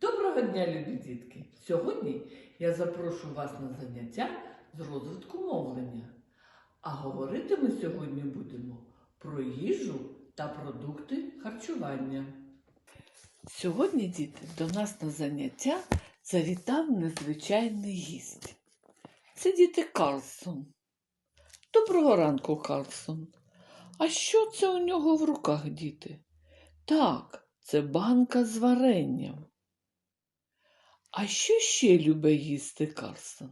Доброго дня, любі дітки! Сьогодні я запрошую вас на заняття з розвитку мовлення. А говорити ми сьогодні будемо про їжу та продукти харчування. Сьогодні, діти, до нас на заняття завітав незвичайний гість. Це діти Карлсон. Доброго ранку, Карлсон. А що це у нього в руках, діти? Так, це банка з варенням. А що ще любить їсти Карсон?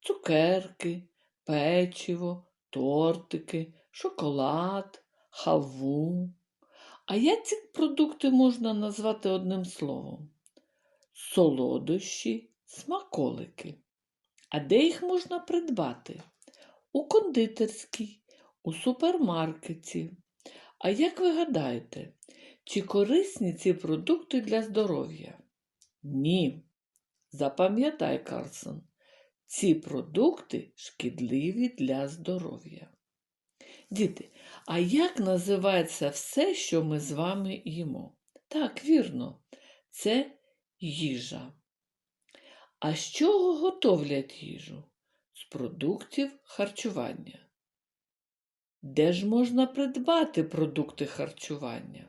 Цукерки, печиво, тортики, шоколад, халву. А як ці продукти можна назвати одним словом? Солодощі, смаколики. А де їх можна придбати? У кондитерській, у супермаркеті. А як ви гадаєте, чи корисні ці продукти для здоров'я? Ні. Запам'ятай, Карсон, ці продукти шкідливі для здоров'я. Діти, а як називається все, що ми з вами їмо? Так, вірно, це їжа. А з чого готовлять їжу? З продуктів харчування. Де ж можна придбати продукти харчування?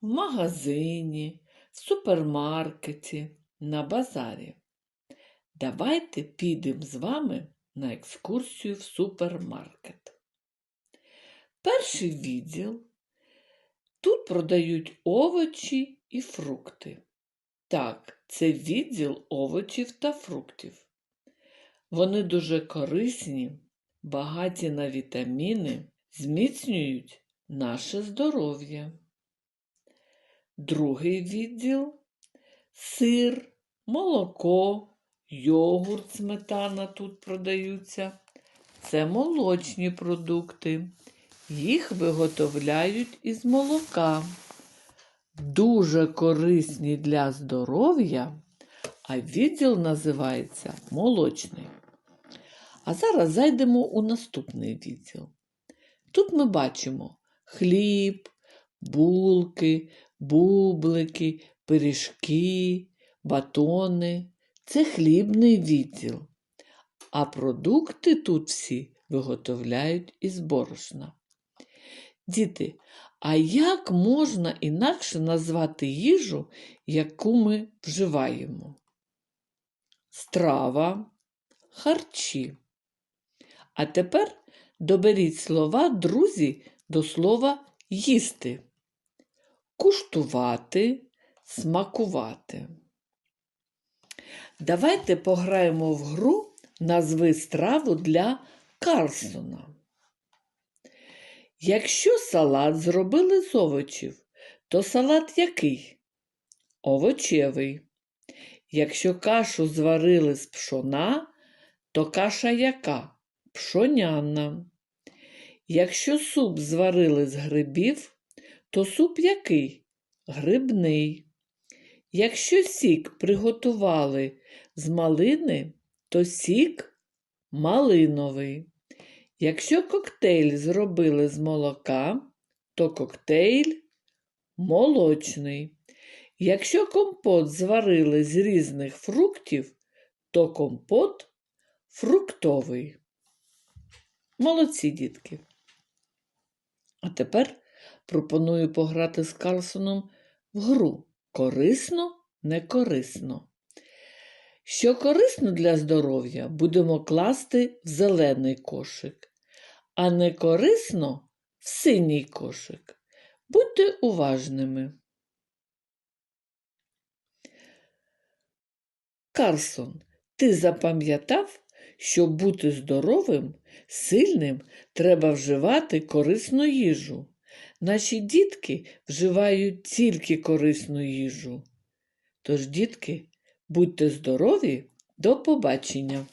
В магазині, в супермаркеті, на базарі. Давайте підемо з вами на екскурсію в супермаркет. Перший відділ. Тут продають овочі і фрукти. Так, це відділ овочів та фруктів. Вони дуже корисні, багаті на вітаміни, зміцнюють наше здоров'я. Другий відділ сир, молоко, йогурт, сметана тут продаються. Це молочні продукти. Їх виготовляють із молока. Дуже корисні для здоров'я, а відділ називається молочний. А зараз зайдемо у наступний відділ. Тут ми бачимо хліб, булки, бублики, пиріжки, батони. Це хлібний відділ. А продукти тут всі виготовляють із борошна. Діти, а як можна інакше назвати їжу, яку ми вживаємо? Страва, харчі. А тепер доберіть слова, друзі, до слова їсти куштувати, смакувати. Давайте пограємо в гру назви страву для Карлсона. Якщо салат зробили з овочів, то салат який? Овочевий. Якщо кашу зварили з пшона, то каша яка? Пшоняна. Якщо суп зварили з грибів, то суп який? Грибний. Якщо сік приготували з малини, то сік малиновий. Якщо коктейль зробили з молока, то коктейль молочний. Якщо компот зварили з різних фруктів, то компот фруктовий. Молодці дітки. А тепер пропоную пограти з Карлсоном в гру корисно, не корисно. Що корисно для здоров'я, будемо класти в зелений кошик, а не корисно в синій кошик. Будьте уважними. Карсон, ти запам'ятав, щоб бути здоровим, сильним треба вживати корисну їжу. Наші дітки вживають тільки корисну їжу. Тож, дітки, будьте здорові, до побачення!